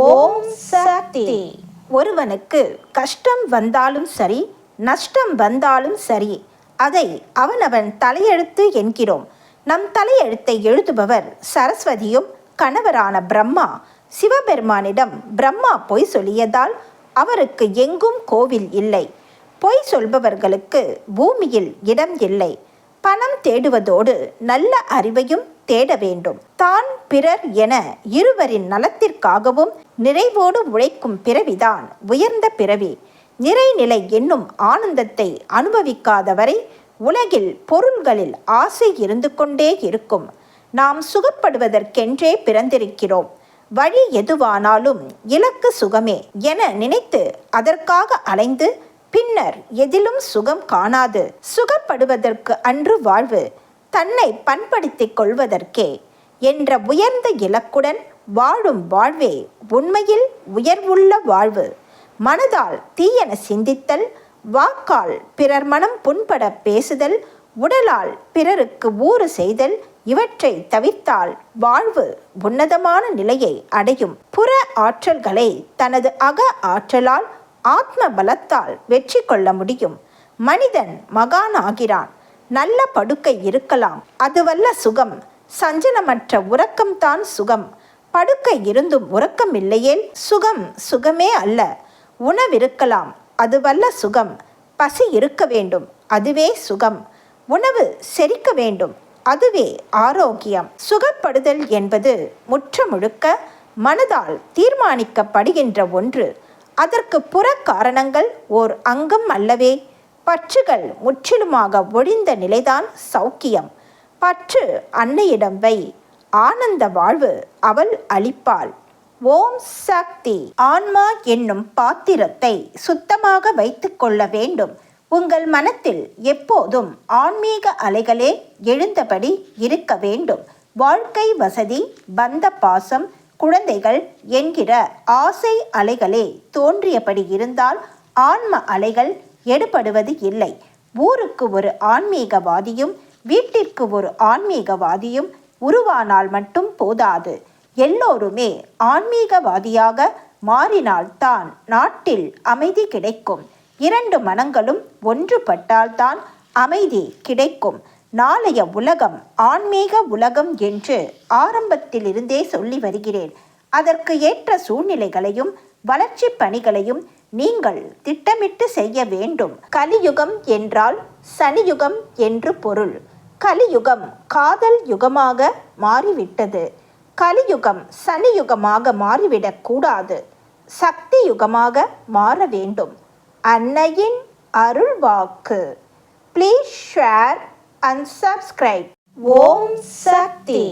ஓம் சக்தி. ஒருவனுக்கு கஷ்டம் வந்தாலும் சரி நஷ்டம் வந்தாலும் சரி அதை அவனவன் தலையெழுத்து என்கிறோம். நம் தலையெழுத்தை எழுதுபவர் சரஸ்வதியும் கணவரான பிரம்மா. சிவபெருமானிடம் பிரம்மா பொய் சொல்லியதால் அவருக்கு எங்கும் கோவில் இல்லை. பொய் சொல்பவர்களுக்கு பூமியில் இடம் இல்லை. பணம் தேடுவதோடு நல்ல அறிவையும் தேட வேண்டும். தான் பிறர் என இருவரின் நலத்திற்காகவும் நிறைவோடு உழைக்கும் பிறவிதான் உயர்ந்த பிறவி. நிறைநிலை என்னும் ஆனந்தத்தை அனுபவிக்காதவரை உலகில் பொருள்களில் ஆசை இருந்து கொண்டே இருக்கும். நாம் சுகப்படுவதற்கென்றே பிறந்திருக்கிறோம். வழி எதுவானாலும் இலக்கு சுகமே என நினைத்து அதற்காக அலைந்து பின்னர் எதிலும் சுகம் காணாது. சுகப்படுவதற்கு அன்று வாழ்வு. தன்னை பண்படுத்திக் கொள்வதற்கே. என்ற உயர்ந்த இலக்குடன் வாழும் வாழ்வே உண்மையில் உயர்வுள்ள வாழ்வு. மனதால் தீயன சிந்தித்தல் வாக்கால் பிறர் மனம் புண்பட பேசுதல் உடலால் பிறருக்கு ஊறு செய்தல் இவற்றை தவிர்த்தால் வாழ்வு உன்னதமான நிலையை அடையும். புற ஆற்றல்களை தனது அக ஆற்றலால் ஆத்ம பலத்தால் வெற்றி கொள்ள முடியும். மனிதன் மகான் ஆகிறான் நல்ல படுக்கை இருக்கலாம். அதுவல்ல சுகம். சஞ்சலமற்ற உறக்கம்தான் சுகம். படுக்கை இருந்தும் உறக்கம் இல்லையேல் சுகம் சுகமே அல்ல. உணவிருக்கலாம். அதுவல்ல சுகம். பசி இருக்க வேண்டும். அதுவே சுகம். உணவு செரிக்க வேண்டும். அதுவே ஆரோக்கியம். சுகப்படுதல் என்பது முற்ற முழுக்க மனதால் தீர்மானிக்கப்படுகின்ற ஒன்று. அதற்கு புற காரணங்கள் ஓர் அங்கம் அல்லவே. பற்றுகள் முற்றிலுமாக ஒழிந்த நிலைதான் சௌக்கியம். பற்று அன்னையிடம் வை. ஆனந்த வாழ்வு அவள் அளிப்பாள். ஓம் சக்தி. ஆன்மா என்னும் பாத்திரத்தை சுத்தமாக வைத்துக்கொள்ள வேண்டும். உங்கள் மனத்தில் எப்போதும் ஆன்மீக அலைகளே எழுந்தபடி இருக்க வேண்டும். வாழ்க்கை வசதி பந்த பாசம் குழந்தைகள் என்கிற ஆசை அலைகளே தோன்றியபடி இருந்தால் ஆன்ம அலைகள் எடுபடுவது இல்லை. ஊருக்கு ஒரு ஆன்மீகவாதியும் வீட்டிற்கு ஒரு ஆன்மீகவாதியும் உருவானால் மட்டும் போதாது. எல்லோருமே ஆன்மீகவாதியாக மாறினால்தான் நாட்டில் அமைதி கிடைக்கும். இரண்டு மனங்களும் ஒன்றுபட்டால்தான் அமைதி கிடைக்கும். நாளைய உலகம் ஆன்மீக உலகம் என்று ஆரம்பத்திலிருந்தே சொல்லி வருகிறேன். அதற்கு ஏற்ற சூழ்நிலைகளையும் வளர்ச்சி பணிகளையும் நீங்கள் திட்டமிட்டு செய்ய வேண்டும். கலியுகம் என்றால் சனியுகம் என்று பொருள். கலியுகம் காதல் யுகமாக மாறிவிட்டது. கலியுகம் சனியுகமாக மாறிவிடக் கூடாது. சக்தி யுகமாக மாற வேண்டும். அன்னையின் அருள்வாக்கு. Please share and subscribe Om Shakti